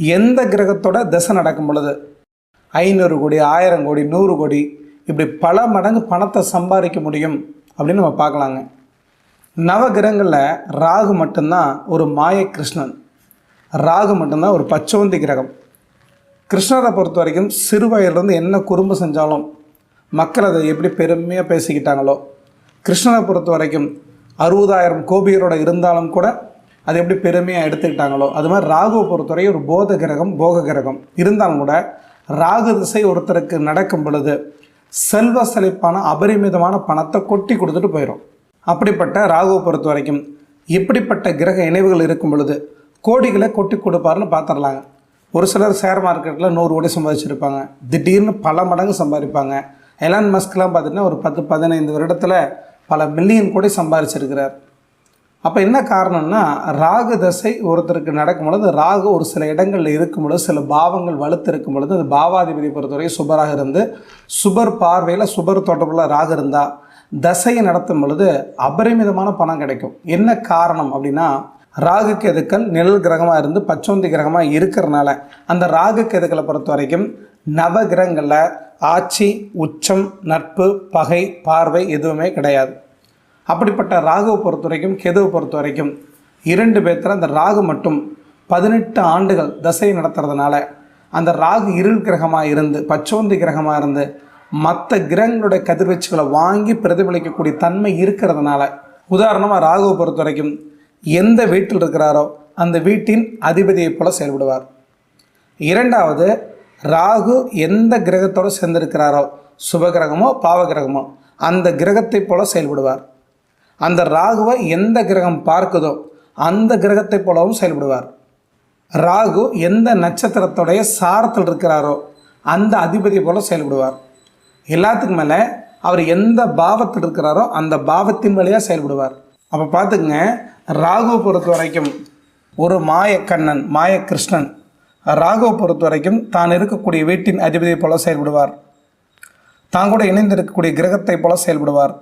எந்த கிரகத்தோட தசை நடக்கும் பொழுது? ஐநூறு கோடி ஆயிரம் கோடி நூறு கோடி இப்படி பல மடங்கு பணத்தை சம்பாதிக்க முடியும் அப்படின்னு நம்ம பார்க்கலாங்க. நவகிரகங்களில் ராகு மட்டும்தான் ஒரு மாய கிருஷ்ணன். ராகு மட்டும்தான் ஒரு பச்சவந்தி கிரகம். கிருஷ்ணரை பொறுத்த வரைக்கும் சிறு வயதுலேருந்து என்ன குறும்பு செஞ்சாலும் மக்கள் அதை எப்படி பெருமையாக பேசிக்கிட்டாங்களோ கிருஷ்ணரை பொறுத்த வரைக்கும் அறுபதாயிரம் கோபியரோட இருந்தாலும் கூட அது எப்படி பெருமையாக எடுத்துக்கிட்டாங்களோ அது மாதிரி ராகுவை பொறுத்தவரை ஒரு போத கிரகம் போக கிரகம். இருந்தாலும் கூட ராகு திசை ஒருத்தருக்கு நடக்கும் பொழுது செல்வ செழிப்பான அபரிமிதமான பணத்தை கொட்டி கொடுத்துட்டு போயிடும் அப்படிப்பட்ட ராகுவை பொறுத்த வரைக்கும் இப்படிப்பட்ட கிரக இணைவுகள் இருக்கும் பொழுது கோடிகளை கொட்டி கொடுப்பாருன்னு பார்த்துடலாங்க. ஒரு சிலர் ஷேர் மார்க்கெட்டில் நூறு கோடி சம்பாதிச்சிருப்பாங்க. திடீர்னு பல மடங்கு சம்பாதிப்பாங்க. எலான் மஸ்க்லாம் பார்த்திங்கன்னா ஒரு பத்து பதினைந்து வருடத்தில் பல மில்லியன் கோடி சம்பாதிச்சிருக்கிறார். அப்போ என்ன காரணம்னா ராகு தசை ஒருத்தருக்கு நடக்கும் பொழுது ராகு ஒரு சில இடங்களில் இருக்கும் பொழுது சில பாவங்கள் வலுத்து இருக்கும் பொழுது அது பாவாதிபதி பொறுத்தவரை சுபராக இருந்து சுபர் பார்வையில் சுபர் தொடர்புள்ள ராகு இருந்தால் தசையை நடத்தும் பொழுது அபரிமிதமான பணம் கிடைக்கும். என்ன காரணம் அப்படின்னா ராகு கெதுக்கள் நிழல் கிரகமாக இருந்து பச்சோந்தி கிரகமாக இருக்கிறனால அந்த ராகு கெதுக்களை பொறுத்த வரைக்கும் நவ கிரகங்களில் ஆட்சி உச்சம் நட்பு பகை பார்வை எதுவுமே கிடையாது. அப்படிப்பட்ட ராகுவை பொறுத்த வரைக்கும் கெதுவை பொறுத்த வரைக்கும் இரண்டு பேர்த்தில் அந்த ராகு மட்டும் பதினெட்டு ஆண்டுகள் தசை நடத்துறதுனால அந்த ராகு இருள் கிரகமாக இருந்து பச்சோந்தி கிரகமாக இருந்து மற்ற கிரகங்களுடைய கதிர்வீச்சுகளை வாங்கி பிரதிபலிக்கக்கூடிய தன்மை இருக்கிறதுனால உதாரணமாக ராகுவை பொறுத்த வரைக்கும் எந்த வீட்டில் இருக்கிறாரோ அந்த வீட்டின் அதிபதியைப் போல செயல்படுவார். இரண்டாவது ராகு எந்த கிரகத்தோடு சேர்ந்திருக்கிறாரோ சுபகிரகமோ பாவகிரகமோ அந்த கிரகத்தைப் போல செயல்படுவார். அந்த ராகுவை எந்த கிரகம் பார்க்குதோ அந்த கிரகத்தைப் போலவும் செயல்படுவார். ராகு எந்த நட்சத்திரத்துடைய சாரத்தில் இருக்கிறாரோ அந்த அதிபதி போல செயல்படுவார். எல்லாத்துக்கும் மேலே அவர் எந்த பாவத்தில் இருக்கிறாரோ அந்த பாவத்தின் வழியாக செயல்படுவார். அப்போ பார்த்துக்குங்க ராகுவை பொறுத்த வரைக்கும் ஒரு மாயக்கண்ணன் மாயகிருஷ்ணன் ராகுவை பொறுத்த வரைக்கும் தான் இருக்கக்கூடிய வீட்டின் அதிபதியை போல செயல்படுவார். தான் கூட இணைந்திருக்கக்கூடிய கிரகத்தைப் போல செயல்படுவார்.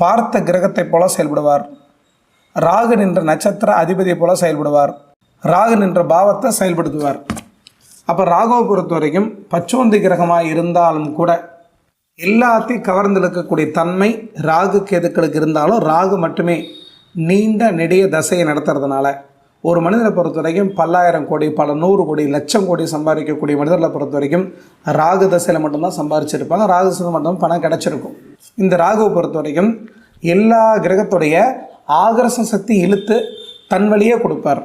பார்த்த கிரகத்தைப் போல செயல்படுவார். ராகு நின்ற நட்சத்திர அதிபதியை போல செயல்படுவார். ராகு நின்ற பாவத்தை செயல்படுத்துவார். அப்போ ராகுவை பொறுத்த வரைக்கும் பச்சோந்தி கிரகமாக இருந்தாலும் கூட எல்லாத்தையும் கவர்ந்து இழுக்கக்கூடிய தன்மை ராகு கேதுக்களுக்கு இருந்தாலும் ராகு மட்டுமே நீண்ட நெடிய தசையை நடத்துறதுனால ஒரு மனிதனை பொறுத்த வரைக்கும் பல்லாயிரம் கோடி பல நூறு கோடி லட்சம் கோடி சம்பாதிக்கக்கூடிய மனிதர்களை பொறுத்த வரைக்கும் ராகு தசையில் மட்டும்தான் சம்பாரிச்சிருப்பாங்க ராகு தசையில் மட்டும் பணம் கிடச்சிருக்கும். இந்த ராகுவை பொறுத்த வரைக்கும் எல்லா கிரகத்துடைய ஆகர்ஷ சக்தி இழுத்து தன் வழியே கொடுப்பார்.